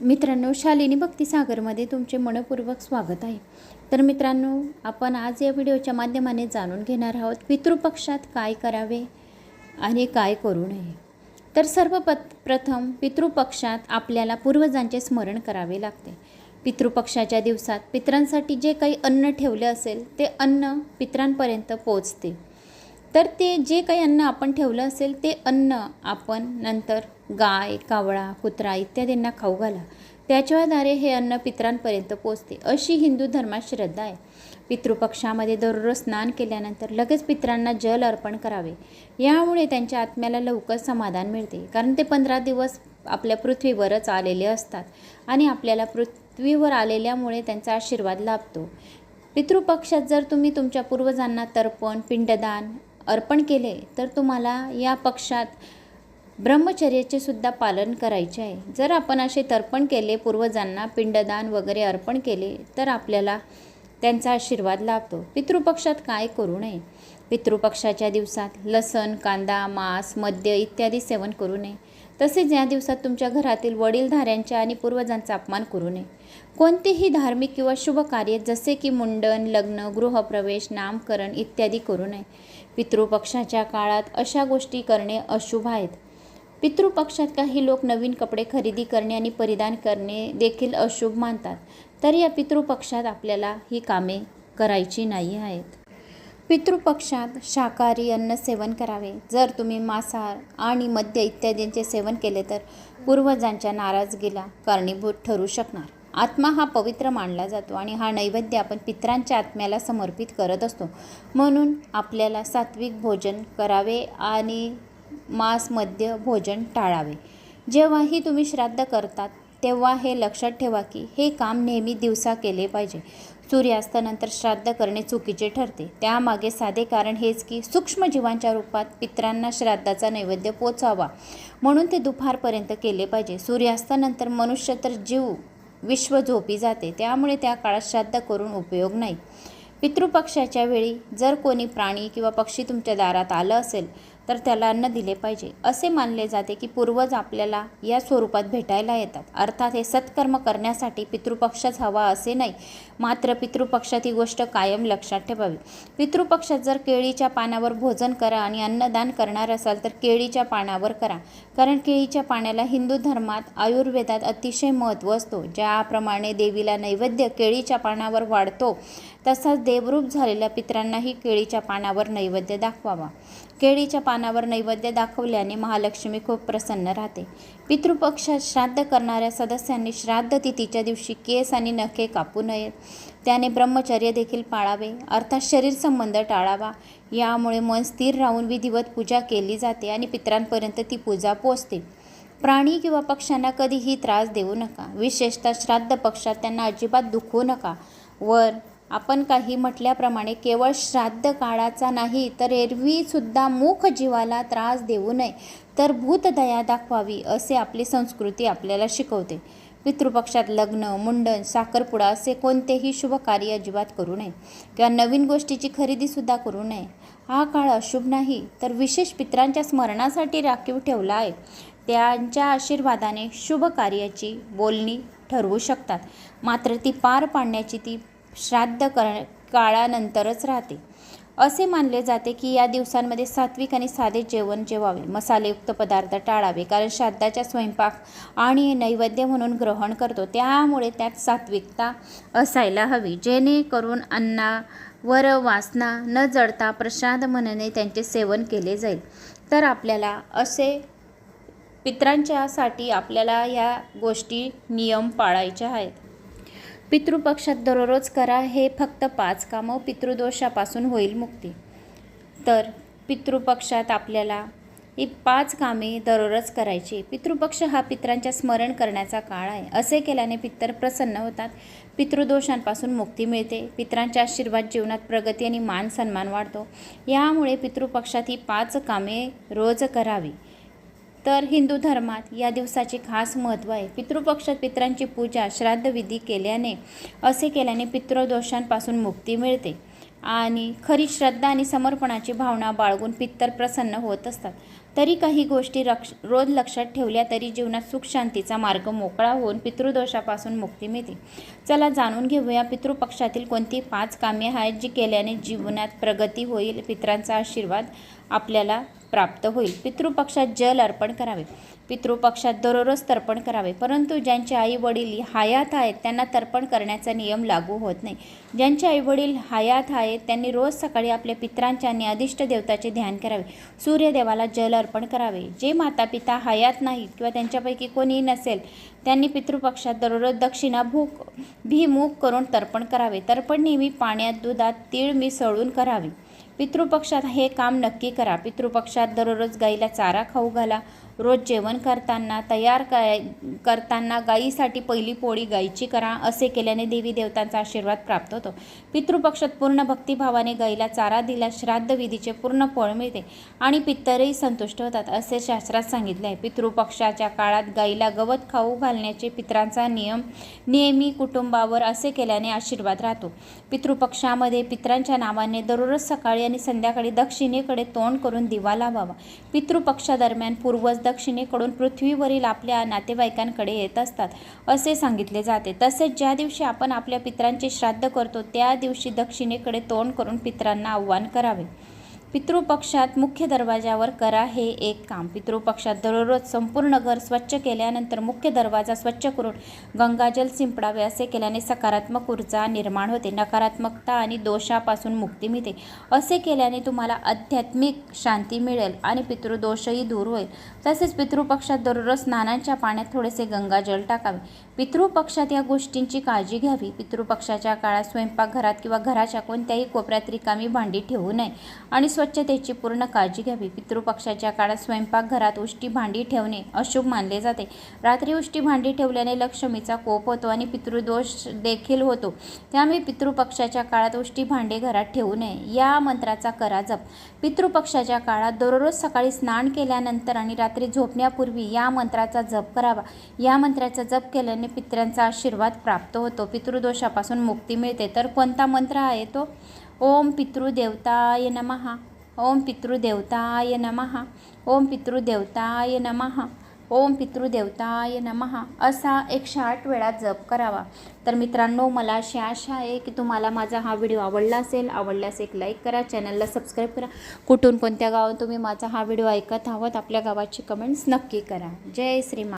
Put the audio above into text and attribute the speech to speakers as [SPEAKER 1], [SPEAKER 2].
[SPEAKER 1] मित्रांनो शालिनी भक्तिसागरमध्ये तुमचे मनपूर्वक स्वागत आहे. तर मित्रांनो आपण आज या व्हिडिओच्या माध्यमाने जाणून घेणार आहोत पितृपक्षात काय करावे आणि काय करू नये. तर सर्वपत प्रथम पितृपक्षात आपल्याला पूर्वजांचे स्मरण करावे लागते. पितृपक्षाच्या दिवसात पितरांसाठी जे काही अन्न ठेवले असेल ते अन्न पितरांपर्यंत पोचते तर ते जे काही अन्न आपण ठेवलं असेल ते अन्न आपण नंतर गाय कावळा कुत्रा इत्यादींना खाऊ घाला. त्याच्याद्वारे हे अन्न पितरांपर्यंत पोचते अशी हिंदू धर्मात श्रद्धा आहे. पितृपक्षामध्ये दररोज स्नान केल्यानंतर लगेच पितरांना जल अर्पण करावे. यामुळे त्यांच्या आत्म्याला लवकर समाधान मिळते. कारण ते पंधरा दिवस आपल्या पृथ्वीवरच आलेले असतात आणि आपल्याला पृथ्वीवर आलेल्यामुळे त्यांचा आशीर्वाद लाभतो. पितृपक्षात जर तुम्ही तुमच्या पूर्वजांना तर्पण पिंडदान अर्पण केले तर तुम्हाला या पक्षात ब्रह्मचर्याचे सुद्धा पालन करायचे आहे. जर आपण असे तर्पण केले पूर्वजांना पिंडदान वगैरे अर्पण केले तर आपल्याला त्यांचा आशीर्वाद लाभतो. पितृपक्षात काय करू नये? पितृपक्षाच्या दिवसात लसण कांदा मांस मद्य इत्यादी सेवन करू नये. तसेच या दिवसात तुमच्या घरातील वडीलधाऱ्यांच्या आणि पूर्वजांचा अपमान करू नये. कोणतेही धार्मिक किंवा शुभ कार्य जसे की मुंडन लग्न गृहप्रवेश नामकरण इत्यादी करू नये. पितृपक्षाच्या काळात अशा गोष्टी करणे अशुभ आहेत. पितृपक्षात काही लोक नवीन कपडे खरेदी करणे आणि परिधान करणे देखील अशुभ मानतात. तर या पितृपक्षात आपल्याला ही कामे करायची नाही आहेत. पितृपक्षात शाकाहारी अन्न सेवन करावे. जर तुम्ही मांसाहार आणि मद्य इत्यादींचे सेवन केले तर पूर्वजांच्या नाराजगीला कारणीभूत ठरू शकणार. आत्मा हा पवित्र मानला जातो आणि हा नैवेद्य आपण पितरांच्या आत्म्याला समर्पित करत असतो. म्हणून आपल्याला सात्विक भोजन करावे आणि मांस मद्य भोजन टाळावे. जेव्हाही तुम्ही श्राद्ध करतात तेव्हा हे लक्षात ठेवा की हे काम नेहमी दिवसा केले पाहिजे. सूर्यास्तानंतर श्राद्ध करणे चुकीचे ठरते. त्यामागे साधे कारण हेच की सूक्ष्मजीवांच्या रूपात पितरांना श्राद्धाचा नैवेद्य पोचावा. म्हणून ते दुपारपर्यंत केले पाहिजे. सूर्यास्तानंतर मनुष्य तर जीव विश्व झोपी जाते. त्यामुळे त्या काळात श्राद्ध करून उपयोग नाही. पितृपक्षाच्या वेळी जर कोणी प्राणी किंवा पक्षी तुमच्या दारात आलं असेल तर त्याला अन्न दिले पाहिजे. असे मानले जाते की पूर्वज आपल्याला या स्वरूपात भेटायला येतात. अर्थात हे सत्कर्म करण्यासाठी पितृपक्षच हवा असे नाही. मात्र पितृपक्षात ही गोष्ट कायम लक्षात ठेवावी. पितृपक्षात जर केळीच्या पानावर भोजन करा आणि अन्नदान करणार असाल तर केळीच्या पानावर करा. कारण केळीच्या पाण्याला हिंदू धर्मात आयुर्वेदात अतिशय महत्त्व असतो. ज्याप्रमाणे देवीला नैवेद्य केळीच्या पानावर वाढतो तसाच देवरूप झालेल्या पितरांनाही केळीच्या पानावर नैवेद्य दाखवावा. केळीच्या पानावर नैवेद्य दाखवल्याने महालक्ष्मी खूप प्रसन्न राहते. पितृपक्षात श्राद्ध करणाऱ्या सदस्यांनी श्राद्ध तिथीच्या दिवशी केस आणि नखे कापू नयेत त्याने ब्रह्मचर्य देखील पाळावे. अर्थात शरीर संबंध टाळावा. यामुळे मन स्थिर राहून विधिवत पूजा केली जाते आणि पित्रांपर्यंत ती पूजा पोचते. प्राणी किंवा पक्ष्यांना कधीही त्रास देऊ नका. विशेषतः श्राद्ध पक्षात त्यांना अजिबात दुखवू नका. वर आपण काही म्हटल्याप्रमाणे केवळ श्राद्ध काळाचा नाही तर एरवीसुद्धा मुख जीवाला त्रास देऊ नये तर भूतदया दाखवावी असे आपली संस्कृती आपल्याला शिकवते. पितृपक्षात लग्न मुंडन साखरपुडा असे कोणतेही शुभ कार्य अजिबात करू नये किंवा नवीन गोष्टीची खरेदीसुद्धा करू नये. हा काळ अशुभ नाही तर विशेष पित्रांच्या स्मरणासाठी राखीव ठेवला आहे. त्यांच्या आशीर्वादाने शुभ कार्याची बोलणी ठरवू शकतात. मात्र ती पार पाडण्याची ती श्राद्ध कर काळानंतरच राहते. असे मानले जाते की या दिवसांमध्ये सात्विक आणि साधे जेवण जेवावे. मसालेयुक्त पदार्थ टाळावे कारण श्राद्धाच्या स्वयंपाक आणि नैवेद्य म्हणून ग्रहण करतो. त्यामुळे त्यात सात्विकता असायला हवी. जेणेकरून अन्नावर वासना न जडता प्रसाद म्हणणे त्यांचे सेवन केले जाईल. तर आपल्याला असे पित्रांच्यासाठी आपल्याला या गोष्टी नियम पाळायच्या आहेत. पितृपक्षात दररोज करा हे फक्त पाच कामं पितृदोषापासून होईल मुक्ती. तर पितृपक्षात आपल्याला ही पाच कामे दररोज करायची. पितृपक्ष हा पित्रांच्या स्मरण करण्याचा काळ आहे. असे केल्याने पितर प्रसन्न होतात. पितृदोषांपासून मुक्ती मिळते. पित्रांच्या आशीर्वाद जीवनात प्रगती आणि मान सन्मान वाढतो. यामुळे पितृपक्षात ही पाच कामे रोज करावी. तर हिंदू धर्मात या दिवसाचे खास महत्त्व आहे. पितृपक्षात पितरांची पूजा श्राद्धविधी केल्याने असे केल्याने पितृदोषांपासून मुक्ती मिळते. आणि खरी श्रद्धा आणि समर्पणाची भावना बाळगून पित्तर प्रसन्न होत असतात. तरी काही गोष्टी रक्ष रोज लक्षात ठेवल्या तरी जीवनात सुख शांतीचा मार्ग मोकळा होऊन पितृदोषापासून मुक्ती मिळते. चला जाणून घेऊया पितृपक्षातील कोणती पाच कामे आहेत जी केल्याने जीवनात प्रगती होईल पित्रांचा आशीर्वाद आपल्याला प्राप्त होईल. पितृपक्षात जल अर्पण करावे. पितृपक्षात दररोज तर्पण करावे. परंतु ज्यांचे आई वडील हयात आहेत त्यांना तर्पण करण्याचा नियम लागू होत नाही. ज्यांचे आई वडील हयात आहेत त्यांनी रोज सकाळी आपल्या पित्रांच्या आणि अधिष्ट देवताचे ध्यान करावे. सूर्यदेवाला जल अर्पण करावे. जे माता पिता हयात नाहीत किंवा त्यांच्यापैकी कोणीही नसेल त्यांनी पितृपक्षात दररोज दक्षिणा भूक भीमुख करून तर्पण करावे. तर्पण नेहमी पाण्यात दुधात तीळ मिसळून करावे. पितृपक्षात हे काम नक्की करा. पितृपक्षात दररोज गाईला चारा खाऊ घाला. रोज जेवण करताना तयार काय करताना गाईसाठी पहिली पोळी गाईची करा असे केल्याने देवी देवतांचा आशीर्वाद प्राप्त होतो. पितृपक्षात पूर्ण भक्तिभावाने गाईला चारा दिला श्राद्ध विधीचे पूर्ण फळ मिळते आणि पित्तरही संतुष्ट होतात असे शास्त्रात सांगितले आहे. पितृपक्षाच्या काळात गाईला गवत खाऊ घालण्याचे पित्रांचा नियम नेहमी कुटुंबावर असे केल्याने आशीर्वाद राहतो. पितृपक्षामध्ये पित्रांच्या नावाने दररोज सकाळी आणि संध्याकाळी दक्षिणेकडे तोंड करून दिवा लावावा. पितृपक्षादरम्यान पूर्वज दक्षिणेकडून पृथ्वीवरील आपल्या नातेवाईकांकडे येत असतात असे सांगितले जाते. तसेच ज्या दिवशी आपण आपल्या पित्रांचे श्राद्ध करतो त्या दिवशी दक्षिणेकडे तोंड करून पित्रांना आव्हान करावे. पितृपक्षात मुख्य दरवाजावर करा हे एक काम. पितृपक्षात दररोज संपूर्ण घर स्वच्छ केल्यानंतर मुख्य दरवाजा स्वच्छ करून गंगाजल शिंपडावे असे केल्याने सकारात्मक ऊर्जा निर्माण होते नकारात्मकता आणि दोषापासून मुक्ती मिळते. असे केल्याने तुम्हाला आध्यात्मिक शांती मिळेल आणि पितृदोषही दूर होईल. तसेच पितृपक्षात दररोज स्नानाच्या पाण्यात थोडेसे गंगाजल टाकावे. पितृपक्षात या गोष्टींची काळजी घ्यावी. पितृपक्षाच्या काळात स्वयंपाकघरात किंवा घराच्या कोणत्याही कोपऱ्यात रिकामी भांडी ठेवू नये आणि स्वच्छतेची पूर्ण काळजी घ्यावी. पितृपक्षाच्या काळात स्वयंपाकघरात उष्टी भांडी ठेवणे अशुभ मानले जाते. रात्री उष्टी भांडी ठेवल्याने लक्ष्मीचा कोप होतो आणि पितृदोष देखील होतो. त्यामुळे पितृपक्षाच्या काळात उष्टी भांडे घरात ठेवू नये. या मंत्राचा करा जप. पितृपक्षाच्या काळात दररोज सकाळी स्नान केल्यानंतर आणि रात्री झोपण्यापूर्वी या मंत्राचा जप करावा. या मंत्राचा जप केल्याने पितरांचा आशीर्वाद प्राप्त होतो. पितृदोषापासून मुक्ती मिळते. तर कोणता मंत्र आहे तो? ओम पितृदेवताय नमहा ओम पितृदेवताय नमः. ओम पितृदेवताय नमः. ओम पितृदेवताय नमहा असा एकशे आठ वेळा जप करावा. तर मित्रांनो मला अशी आशा आहे की तुम्हाला माझा हा व्हिडिओ आवडला असेल. आवडल्यास एक लाईक करा. चॅनलला सबस्क्राईब करा. कुठून कोणत्या गावात तुम्ही माझा हा व्हिडिओ ऐकत आहोत आपल्या गावाची कमेंट्स नक्की करा. जय श्रीमा